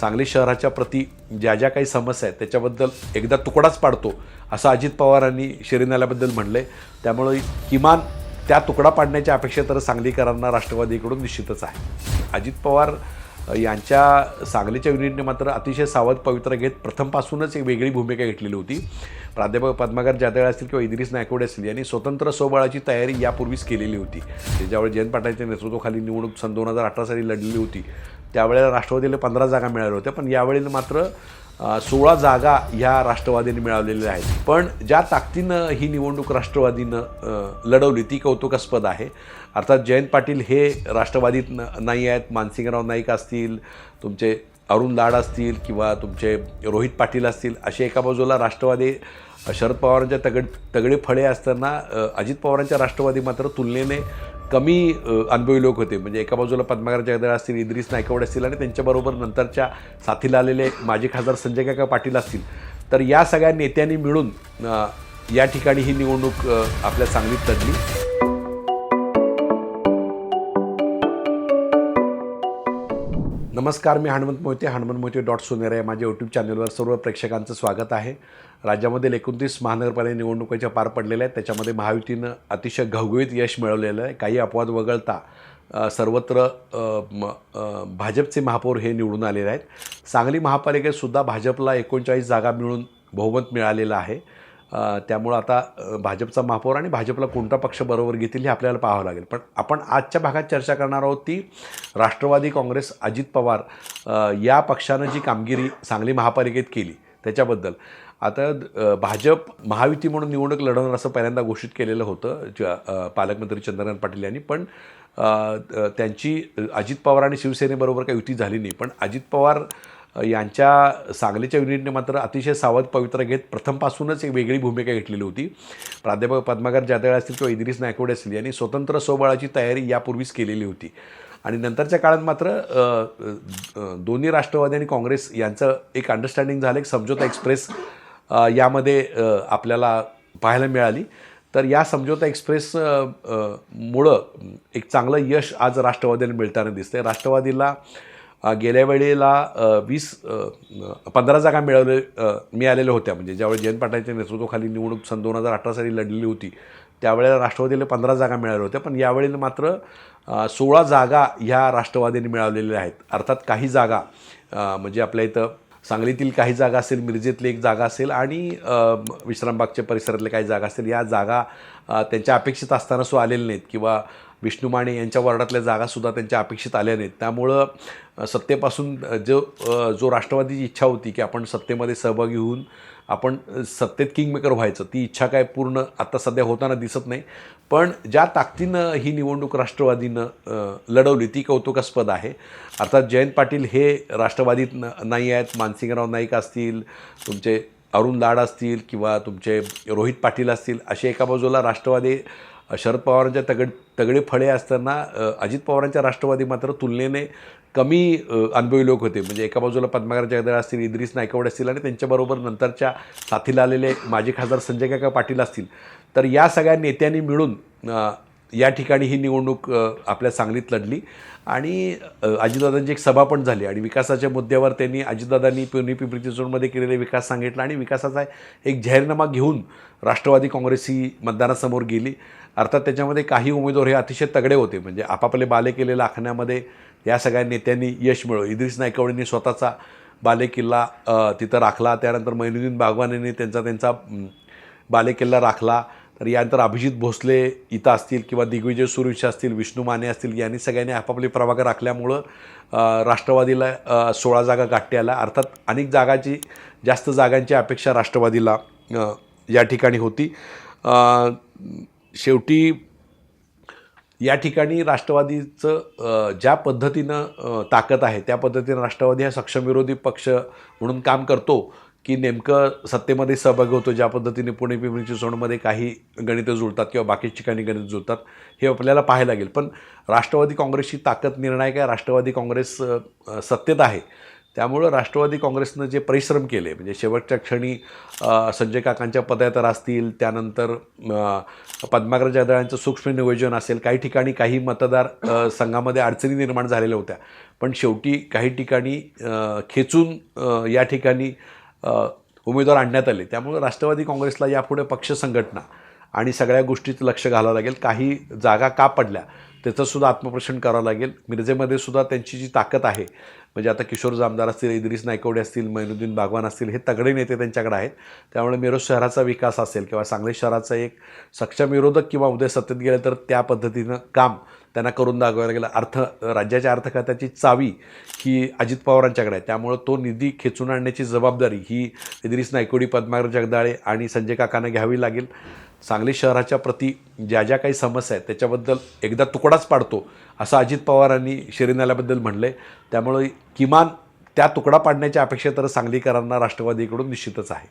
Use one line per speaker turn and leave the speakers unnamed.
सांगली शहराच्या प्रती ज्या ज्या काही समस्या आहेत त्याच्याबद्दल एकदा तुकडाच पाडतो असं अजित पवारांनी शिरीनाल्याबद्दल म्हणलं आहे त्यामुळे किमान त्या तुकडा पाडण्याच्या अपेक्षा तर सांगलीकरांना राष्ट्रवादीकडून निश्चितच आहे. अजित पवार यांच्या सांगलीच्या युनिटने मात्र अतिशय सावध पवित्र घेत प्रथमपासूनच एक वेगळी भूमिका घेतलेली होती. प्राध्यापक पद्माकर जादळ असतील किंवा इद्रिस नायकोडे असतील यांनी स्वतंत्र स्वबळाची तयारी यापूर्वीच केलेली होती. त्याच्यावेळी जयंत पाटलांच्या नेतृत्वाखाली निवडणूक सन दोन हजार अठरा साली लढलेली होती त्यावेळेला राष्ट्रवादीला पंधरा जागा मिळाल्या होत्या पण यावेळेला मात्र सोळा जागा ह्या राष्ट्रवादीने मिळवलेल्या आहेत. पण ज्या ताकदीनं ही निवडणूक राष्ट्रवादीनं लढवली ती कौतुकास्पद आहे. अर्थात जयंत पाटील हे राष्ट्रवादीत न नाही आहेत मानसिंगराव नाईक असतील तुमचे अरुण लाड असतील किंवा तुमचे रोहित पाटील असतील असे एका बाजूला राष्ट्रवादी शरद पवारांच्या तगड तगडे फळे असताना अजित पवारांच्या राष्ट्रवादी मात्र तुलनेने कमी अनुभवी लोक होते. म्हणजे एका बाजूला पद्माकर जगदळ असतील इद्रिस नायकवड असतील आणि त्यांच्याबरोबर नंतरच्या साथीला आलेले माजी खासदार संजय काका पाटील असतील. तर या सगळ्या नेत्यांनी मिळून या ठिकाणी ही निवडणूक आपल्या सांगलीत लढली. नमस्कार मी हनुमंत मोहिते हनुमंत मोहिते डॉट सोनेरे माझ्या यूट्यूब चॅनलवर सर्व प्रेक्षकांचं स्वागत आहे. राज्यामधील एकोणतीस महानगरपालिका निवडणुकीच्या पार पडलेल्या आहेत. त्याच्यामध्ये महायुतीनं अतिशय घवघवीत यश मिळवलेलं आहे. काही अपवाद वगळता सर्वत्र म- भाजपचे महापौर हे निवडून आलेले आहेत. सांगली महापालिकेतसुद्धा भाजपला एकोणचाळीस जागा मिळून बहुमत मिळालेलं आहे. त्यामुळं आता भाजपचा महापौर आणि भाजपला कोणता पक्ष बरोबर घेतील हे आपल्याला पाहावं लागेल. पण आपण आजच्या भागात चर्चा करणार आहोत ती राष्ट्रवादी काँग्रेस अजित पवार या पक्षानं जी कामगिरी सांगली महापालिकेत केली त्याच्याबद्दल. आता भाजप महायुती म्हणून निवडणूक लढवणार असं पहिल्यांदा घोषित केलेलं होतं पालकमंत्री चंद्रकांत पाटील यांनी. पण त्यांची अजित पवार आणि शिवसेनेबरोबर काही युती झाली नाही. पण अजित पवार यांच्या सांगलीच्या युनिटने मात्र अतिशय सावध पवित्र घेत प्रथमपासूनच एक वेगळी भूमिका घेतलेली होती. प्राध्यापक पद्माकर जादळ असतील किंवा इद्रिस नायकोडे असतील यांनी स्वतंत्र स्वबळाची तयारी यापूर्वीच केलेली होती. आणि नंतरच्या काळात मात्र दोन्ही राष्ट्रवादी आणि काँग्रेस यांचं एक अंडरस्टँडिंग झालं एक समझोता एक्सप्रेस यामध्ये आपल्याला पाहायला मिळाली. तर या समझोता एक्सप्रेस मुळं एक चांगलं यश आज राष्ट्रवादीला मिळताना दिसतंय. राष्ट्रवादीला गेल्या वेळेला वीस पंधरा जागा मिळवले मिळालेल्या होत्या. म्हणजे ज्यावेळी जयंत पाटलांच्या नेतृत्वाखाली निवडणूक सन दोन हजार अठरा साली लढलेली होती त्यावेळेला राष्ट्रवादीला पंधरा जागा मिळाल्या होत्या. पण यावेळेला मात्र सोळा जागा ह्या राष्ट्रवादीने मिळवलेल्या आहेत. अर्थात काही जागा म्हणजे आपल्या इथं सांगलीतील काही जागा असेल मिरजेतली एक जागा असेल आणि विश्रामबागच्या परिसरातल्या काही जागा असतील या जागा त्यांच्या अपेक्षित असताना सो आलेल्या नाहीत. किंवा विष्णू माने यांच्या वॉर्डातल्या जागासुद्धा त्यांच्या अपेक्षित आल्या नाहीत. त्यामुळं सत्तेपासून जो जो राष्ट्रवादीची इच्छा होती की आपण सत्तेमध्ये सहभागी होऊन आपण सत्तेत किंगमेकर व्हायचं ती इच्छा काय पूर्ण आत्ता सध्या होताना दिसत नाही. पण ज्या ताकदीनं ही निवडणूक राष्ट्रवादीनं लढवली ती कौतुकास्पद आहे. अर्थात जयंत पाटील हे राष्ट्रवादीत न नाही आहेत मानसिंगराव नाईक असतील तुमचे अरुण लाड असतील किंवा तुमचे रोहित पाटील असतील असे एका बाजूला राष्ट्रवादी शरद पवारांच्या तगड तगडे फळे असताना अजित पवारांच्या राष्ट्रवादी मात्र तुलनेने कमी अनुभवी लोक होते. म्हणजे एका बाजूला पद्माकर जगदळ असतील इद्रिस नायकवड असतील आणि त्यांच्याबरोबर नंतरच्या साथीला आलेले माजी खासदार संजय काका पाटील असतील. तर या सगळ्या नेत्यांनी मिळून या ठिकाणी ही निवडणूक आपल्या सांगलीत लढली. आणि अजितदादांची एक सभा पण झाली आणि विकासाच्या मुद्द्यावर त्यांनी अजितदादांनी पिवणी पिंपरी चिंचवडमध्ये केलेले विकास सांगितला आणि विकासाचा एक जाहीरनामा घेऊन राष्ट्रवादी काँग्रेस ही मतदारासमोर गेली. अर्थात त्याच्यामध्ये काही उमेदवार हे अतिशय तगडे होते. म्हणजे आपापले बाले केलेल्या आखण्यामध्ये या सगळ्या नेत्यांनी यश मिळवलं. इद्रिस नायकवडेंनी स्वतःचा बालेकिल्ला तिथं राखला. त्यानंतर मैनुद्दीन बागवान यांनी त्यांचा त्यांचा बालेकिल्ला राखला. तर यानंतर अभिजित भोसले इथं असतील किंवा दिग्विजय सुरेश असतील विष्णू माने असतील यांनी सगळ्यांनी आपापले प्रभाग राखल्यामुळं राष्ट्रवादीला सोळा जागा गाठ्या आल्या अर्थात अनेक जागाची जास्त जागांची अपेक्षा राष्ट्रवादीला या ठिकाणी होती. शेवटी या ठिकाणी राष्ट्रवादीचं ज्या पद्धतीनं ताकद आहे त्या पद्धतीनं राष्ट्रवादी हा सक्षम विरोधी पक्ष म्हणून काम करतो की नेमकं सत्तेमध्ये सहभागी होतो ज्या पद्धतीने पुणे पिंपरी चिंचवडमध्ये काही गणितं जुळतात किंवा बाकी ठिकाणी गणित जुळतात हे आपल्याला पाहायला लागेल. पण राष्ट्रवादी काँग्रेसची ताकद निर्णायक आहे राष्ट्रवादी काँग्रेस सत्तेत आहे. त्यामुळं राष्ट्रवादी काँग्रेसनं जे परिश्रम केले म्हणजे शेवटच्या क्षणी संजय काकांच्या पदयात्रा असतील त्यानंतर पद्माकर जगदाळांचं सूक्ष्म नियोजन असेल काही ठिकाणी काही मतदार संघामध्ये अडचणी निर्माण झालेल्या होत्या. पण शेवटी काही ठिकाणी खेचून या ठिकाणी उमेदवार आणण्यात आले. त्यामुळे राष्ट्रवादी काँग्रेसला यापुढे पक्ष संघटना आणि सगळ्या गोष्टीत लक्ष घालावं लागेल. काही जागा का पडल्या त्याचंसुद्धा आत्मप्रश्न करावं लागेल. मिरजेमध्ये सुद्धा त्यांची जी ताकद आहे म्हणजे आता किशोर जामदार असतील इद्रिस नायकवडे असतील मैनुद्दीन बागवान असतील हे तगडे नेते त्यांच्याकडे आहेत. त्यामुळे मिरज शहराचा विकास असेल किंवा सांगली शहराचा एक सक्षम विरोधक किंवा उद्या सत्तेत गेलं तर त्या पद्धतीनं काम त्यांना करून दाखवायला गेलं. अर्थ राज्याच्या अर्थखात्याची चावी ही अजित पवारांच्याकडे आहे. त्यामुळं तो निधी खेचून आणण्याची जबाबदारी ही इद्रिस नायकोडी पद्माकर जगदाळे आणि संजय काकांना घ्यावी लागेल. सांगली शहराच्या प्रती ज्या ज्या काही समस्या आहेत त्याच्याबद्दल एकदा तुकडाच पाडतो असं अजित पवारांनी शिरीनाल्याबद्दल म्हणलं आहे त्यामुळे किमान त्या तुकडा पाडण्याच्या अपेक्षा तर सांगलीकरांना राष्ट्रवादीकडून निश्चितच आहे.